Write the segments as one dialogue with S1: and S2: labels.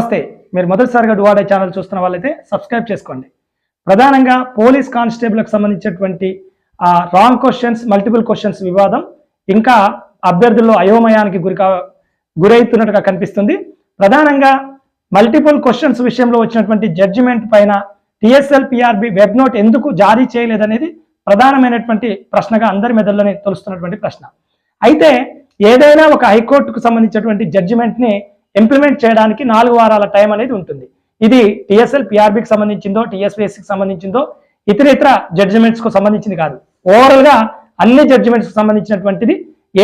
S1: నమస్తే. మీరు మొదటిసారిగా డువాడే ఛానల్ చూస్తున్న వాళ్ళైతే సబ్స్క్రైబ్ చేసుకోండి. ప్రధానంగా పోలీస్ కానిస్టేబుల్కి సంబంధించినటువంటి రాంగ్ క్వశ్చన్స్ మల్టిపుల్ క్వశ్చన్స్ వివాదం ఇంకా అభ్యర్థుల్లో అయోమయానికి గురి గురవుతున్నట్టుగా కనిపిస్తుంది. ప్రధానంగా మల్టిపుల్ క్వశ్చన్స్ విషయంలో వచ్చినటువంటి జడ్జిమెంట్ పైన టిఎస్ఎల్ పిఆర్బి వెబ్ నోట్ ఎందుకు జారీ చేయలేదనేది ప్రధానమైనటువంటి ప్రశ్నగా అందరి మెదడులోనే తొలుస్తున్నటువంటి ప్రశ్న. అయితే ఏదైనా ఒక హైకోర్టుకు సంబంధించినటువంటి జడ్జిమెంట్ని ఇంప్లిమెంట్ చేయడానికి నాలుగు వారాల టైం అనేది ఉంటుంది. ఇది టిఎస్ఎల్ పిఆర్బికి సంబంధించిందో టిఎస్పిఎస్సికి సంబంధించిందో ఇతర ఇతర జడ్జిమెంట్స్కు సంబంధించింది కాదు. ఓవరాల్గా అన్ని జడ్జిమెంట్స్కు సంబంధించినటువంటిది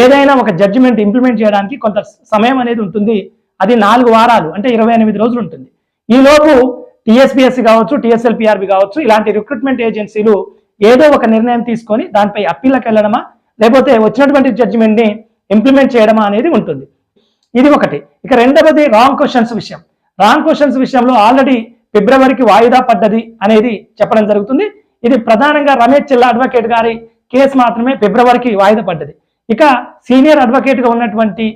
S1: ఏదైనా ఒక జడ్జిమెంట్ ఇంప్లిమెంట్ చేయడానికి కొంత సమయం అనేది ఉంటుంది. అది నాలుగు వారాలు అంటే ఇరవై ఎనిమిది రోజులు ఉంటుంది. ఈ లోపు టిఎస్పిఎస్సి కావచ్చు టిఎస్ఎల్ పిఆర్బి కావచ్చు ఇలాంటి రిక్రూట్మెంట్ ఏజెన్సీలు ఏదో ఒక నిర్ణయం తీసుకొని దానిపై అప్పీలకు వెళ్ళడమా లేకపోతే వచ్చినటువంటి జడ్జిమెంట్ని ఇంప్లిమెంట్ చేయడమా అనేది ఉంటుంది. ఇది ఒకటి. ఇక రెండవది రాంగ్ క్వశ్చన్స్ విషయం. రాంగ్ క్వశ్చన్స్ విషయంలో ఆల్రెడీ ఫిబ్రవరికి వాయిదా పడ్డది అనేది చెప్పడం జరుగుతుంది. ఇది ప్రధానంగా రమేష్ చిల్లా అడ్వకేట్ గారి కేసు మాత్రమే ఫిబ్రవరికి వాయిదా పడ్డది. ఇక సీనియర్ అడ్వకేట్గా ఉన్నటువంటి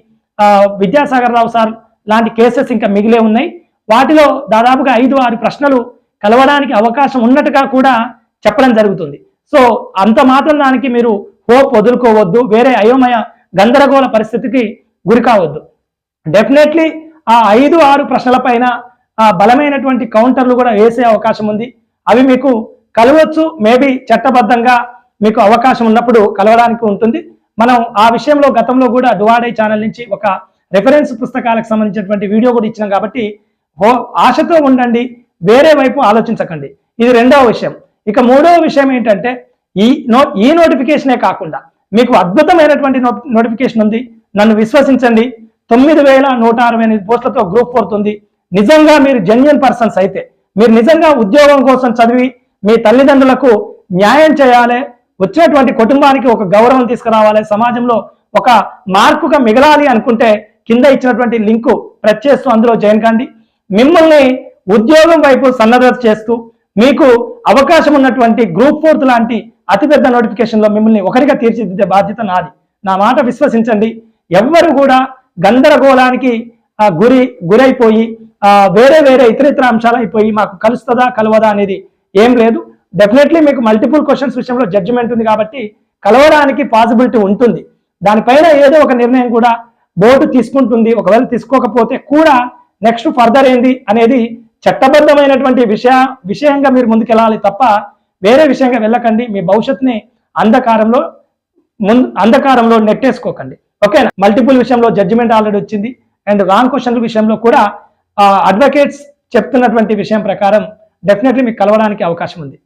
S1: విద్యాసాగర్ రావు సార్ లాంటి కేసెస్ ఇంకా మిగిలే ఉన్నాయి. వాటిలో దాదాపుగా ఐదు ఆరు ప్రశ్నలు కలవడానికి అవకాశం ఉన్నట్టుగా కూడా చెప్పడం జరుగుతుంది. సో అంత మాత్రం దానికి మీరు హోప్ వదులుకోవద్దు. వేరే అయోమయ గందరగోళ పరిస్థితికి గురి కావద్దు. డెఫినెట్లీ ఆ ఐదు ఆరు ప్రశ్నలపైన ఆ బలమైనటువంటి కౌంటర్లు కూడా వేసే అవకాశం ఉంది. అవి మీకు కలవచ్చు మేబీ చట్టబద్ధంగా మీకు అవకాశం ఉన్నప్పుడు కలవడానికి ఉంటుంది. మనం ఆ విషయంలో గతంలో కూడా డువాడే ఛానల్ నుంచి ఒక రెఫరెన్స్ పుస్తకాలకు సంబంధించినటువంటి వీడియో కూడా ఇచ్చినాం కాబట్టి ఆశతో ఉండండి వేరే వైపు ఆలోచించకండి. ఇది రెండవ విషయం. ఇక మూడవ విషయం ఏంటంటే ఈ నో ఈ నోటిఫికేషనే కాకుండా మీకు అద్భుతమైనటువంటి నో- నోటిఫికేషన్ ఉంది. నన్ను విశ్వసించండి. తొమ్మిది వేల నూట అరవై ఎనిమిది పోస్టులతో గ్రూప్ పోతుంది నిజంగా మీరు జెన్యున్ పర్సన్స్ అయితే మీరు నిజంగా ఉద్యోగం కోసం చదివి మీ తల్లిదండ్రులకు న్యాయం చేయాలి వచ్చినటువంటి కుటుంబానికి ఒక గౌరవం తీసుకురావాలి సమాజంలో ఒక మార్కుగా మిగలాలి అనుకుంటే కింద ఇచ్చినటువంటి లింకు ప్రెస్ చేస్తూ అందులో జాయిన్ కండి. మిమ్మల్ని ఉద్యోగం వైపు సన్నద్ధత చేస్తూ మీకు అవకాశం ఉన్నటువంటి గ్రూప్ ఫోర్త్ లాంటి అతిపెద్ద నోటిఫికేషన్లో మిమ్మల్ని ఒకరిగా తీర్చిదిద్దే బాధ్యత నాది. నా మాట విశ్వసించండి. ఎవ్వరు కూడా గందరగోళానికి గురి గురైపోయి వేరే వేరే ఇతర ఇతర అంశాలు అయిపోయి మాకు కలుస్తుందా కలవదా అనేది ఏం లేదు. డెఫినెట్లీ మీకు మల్టిపుల్ క్వశ్చన్స్ విషయంలో జడ్జిమెంట్ ఉంది కాబట్టి కలవడానికి పాసిబిలిటీ ఉంటుంది. దానిపైన ఏదో ఒక నిర్ణయం కూడా బోర్డు తీసుకుంటుంది ఒకవేళ తీసుకోకపోతే కూడా నెక్స్ట్ ఫర్దర్ ఏంది అనేది చట్టబద్ధమైనటువంటి విషయ విషయంగా మీరు ముందుకెళ్ళాలి తప్ప వేరే విషయంగా వెళ్ళకండి. మీ భవిష్యత్తుని అంధకారంలో ముందు అంధకారంలో నెట్టేసుకోకండి. ఓకేనా మల్టిపుల్ విషయంలో జడ్జిమెంట్ ఆల్రెడీ వచ్చింది. అండ్ రాంగ్ క్వశ్చన్ల విషయంలో కూడా అడ్వకేట్స్ చెప్తున్నటువంటి విషయం ప్రకారం డెఫినెట్లీ మీకు కలవడానికి అవకాశం ఉంది.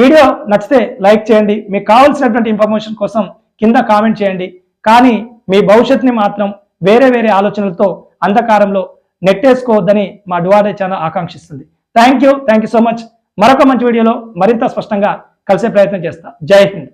S1: వీడియో నచ్చితే లైక్ చేయండి. మీకు కావాల్సినటువంటి ఇన్ఫర్మేషన్ కోసం కింద కామెంట్ చేయండి. కానీ మీ భవిష్యత్తుని మాత్రం వేరే వేరే ఆలోచనలతో అంధకారంలో నెట్టేసుకోవద్దని మా డువాడే channel ఆకాంక్షిస్తుంది. Thank you thank you so much మరొక మంచి వీడియోలో మరింత స్పష్టంగా కలిసే ప్రయత్నం చేస్తా. జై హింద్